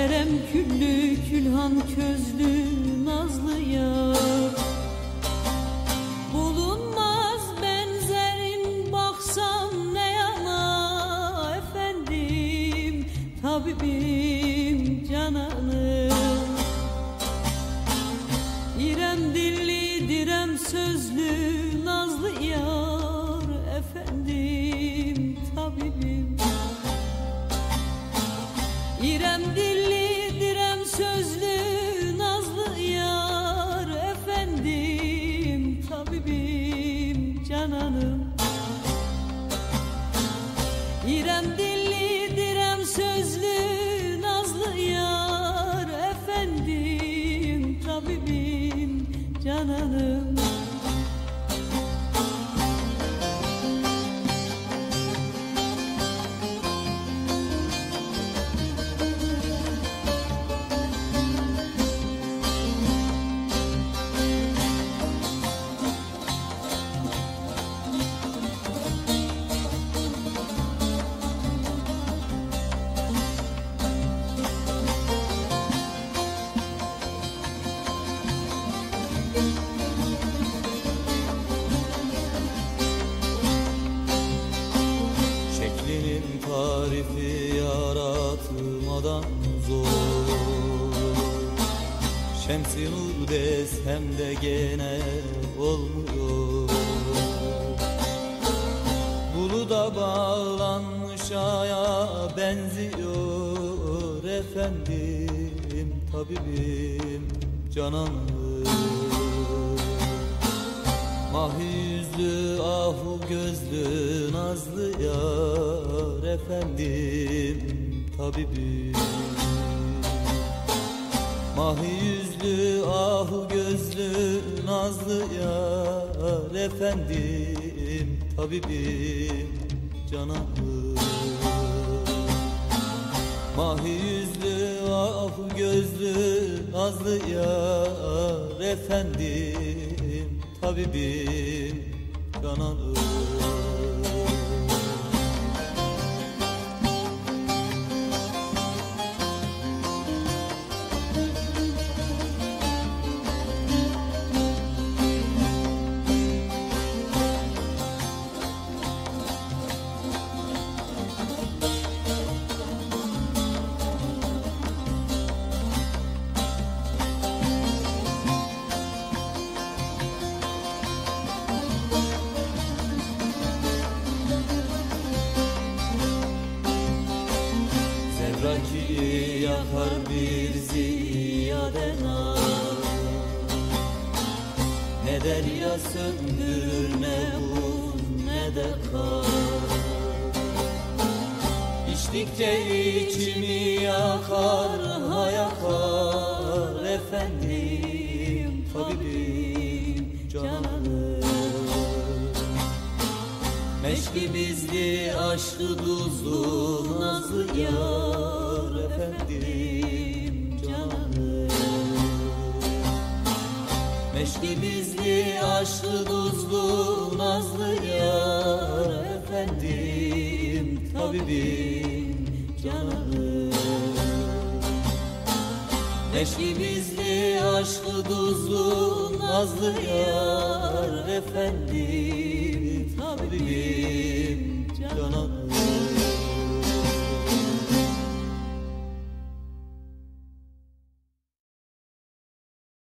Kerem küllü külhan közlü nazlı yar. Bulunmaz benzerin baksam ne yana Efendim tabibim cananım. İrem dilli direm sözlü nazlı yar Efendim İrem dilli direm sözlü nazlı yar Efendim tabibim cananım yaratmadan zor. Şemsi nur desem de gene olmuyor. Buluda bağlanmış aya benziyor Efendim tabibim cananım. Mahi yüzlü ahu gözlü nazlı yar efendim tabibim Mahi yüzlü ahu gözlü nazlı yar efendim tabibim cananım. Mahi yüzlü ahu gözlü nazlı yar efendim tabibim cananım Yakar bir ziyade nar Ne derya söndürür ne buz ne de kar. İçtikçe içimi yakar ha yakar Efendim tabibim cananım. Meşki bizli aşkı duzlu nazlı yar efendim cananım Meşki bizli aşkı duzlu nazlı yar efendim tabibim cananım Meşki bizli aşkı duzlu nazlı yar efendim